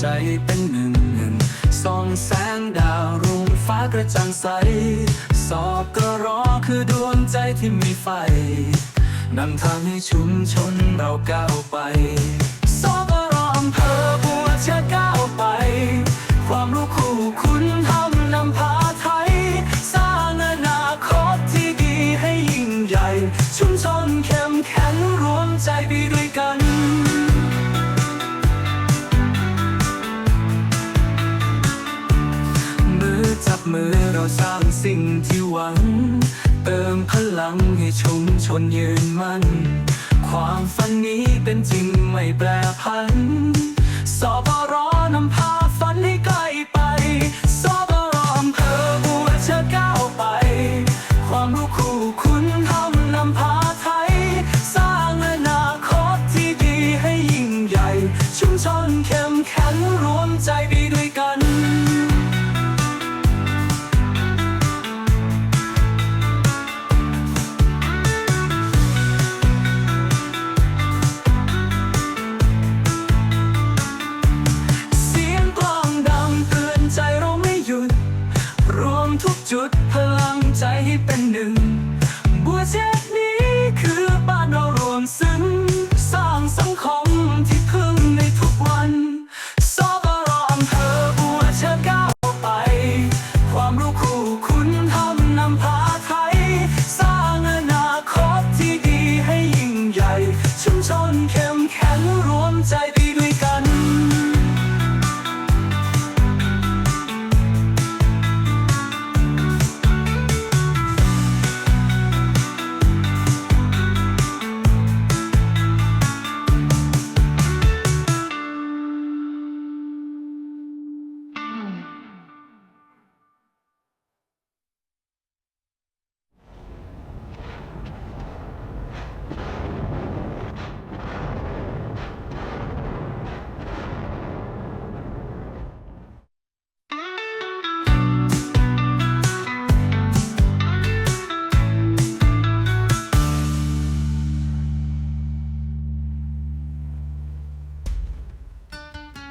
ใจเป็นหนึ่งหนึ่งส่องแสงดาวรุ่งฟ้ากระจ่างใส สอบกระรอคือดวงใจที่มีไฟนำทางให้ชุมชนเราก้าวไปสอบกรออำเภอบัวเชื่อก้าวไป ความรู้คู่คุณทำนำพาไทย สร้างอนาคตที่ดีให้ยิ่งใหญ่ ชุมชนเข้มแข็งรวมใจไปด้วย อจับมือเราสร้างสิ่งที่หวัง เติมพลังให้ชุมชนยืนมั่น ความฝันนี้เป็นจริงไม่แปรผันสบรนำพาฝันให้ไกลไปสบรอำเภอบัวจะก้าวไป ความรู้คู่คุณทำนำพาไทย สร้างอนาคตที่ดีให้ยิ่งใหญ่ ชุมชนเข้มแข็งรวมใจไปด้วย จุดพลังใจให้เป็นหนึ่ง บัวเช็ดนี้คือบ้านเรา